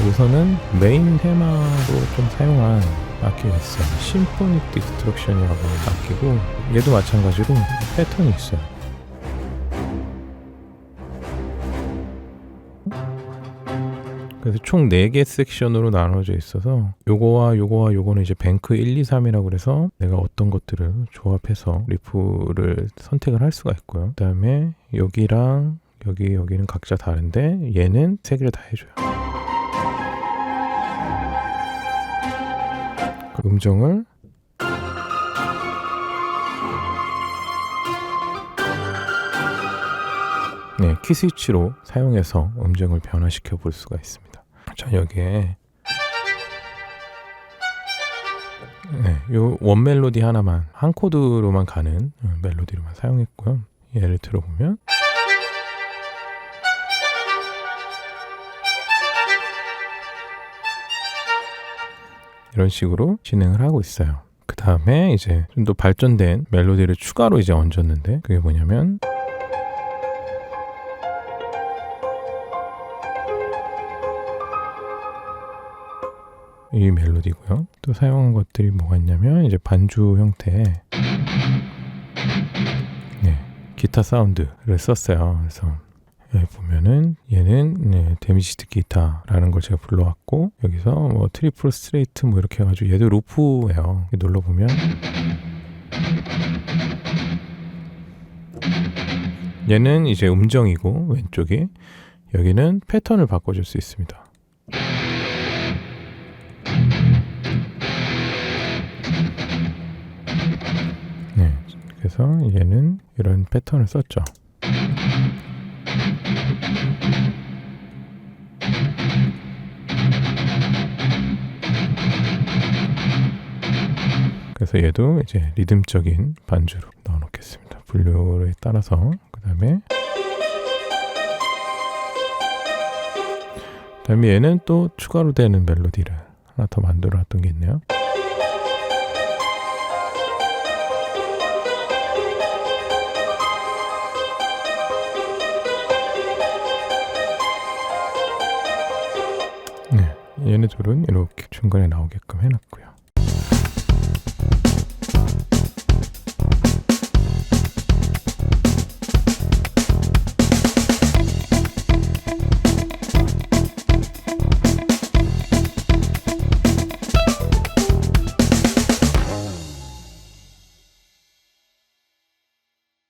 우선은 메인 테마로 좀 사용한 악기가 있어요. 심포닉 디스트럭션이라고 악기고 얘도 마찬가지로 패턴이 있어요. 그래서 총 4개 섹션으로 나눠져 있어서 요거와 요거와 요거는 이제 뱅크 1, 2, 3이라고 그래서 내가 어떤 것들을 조합해서 리프를 선택을 할 수가 있고요. 그 다음에 여기랑 여기 여기는 각자 다른데 얘는 세 개를 다 해줘요. 음정을 네, 키 스위치로 사용해서 음정을 변화시켜 볼 수가 있습니다. 자, 여기에 네, 요원 멜로디 하나만 한 코드로만 가는 어, 멜로디로만 사용했고요. 예를 들어 보면 이런 식으로 진행을 하고 있어요. 그 다음에 이제 좀 더 발전된 멜로디를 추가로 이제 얹었는데 그게 뭐냐면 이 멜로디고요. 또 사용한 것들이 뭐가 있냐면 이제 반주 형태의 네, 기타 사운드를 썼어요. 그래서 여기 보면은 얘는 네, 데미지드 기타라는 걸 제가 불러왔고 여기서 뭐 트리플 스트레이트 뭐 이렇게 해가지고 얘도 루프예요. 이렇게 눌러 보면 얘는 이제 음정이고 왼쪽이 여기는 패턴을 바꿔줄 수 있습니다. 네, 그래서 얘는 이런 패턴을 썼죠. 그래서 얘도 이제 리듬적인 반주로 넣어 놓겠습니다. 분류에 따라서 그 다음에 그다음에 얘는 또 추가로 되는 멜로디를 하나 더 만들어 놨던 게 있네요. 얘네들은 이렇게 중간에 나오게끔 해놨고요.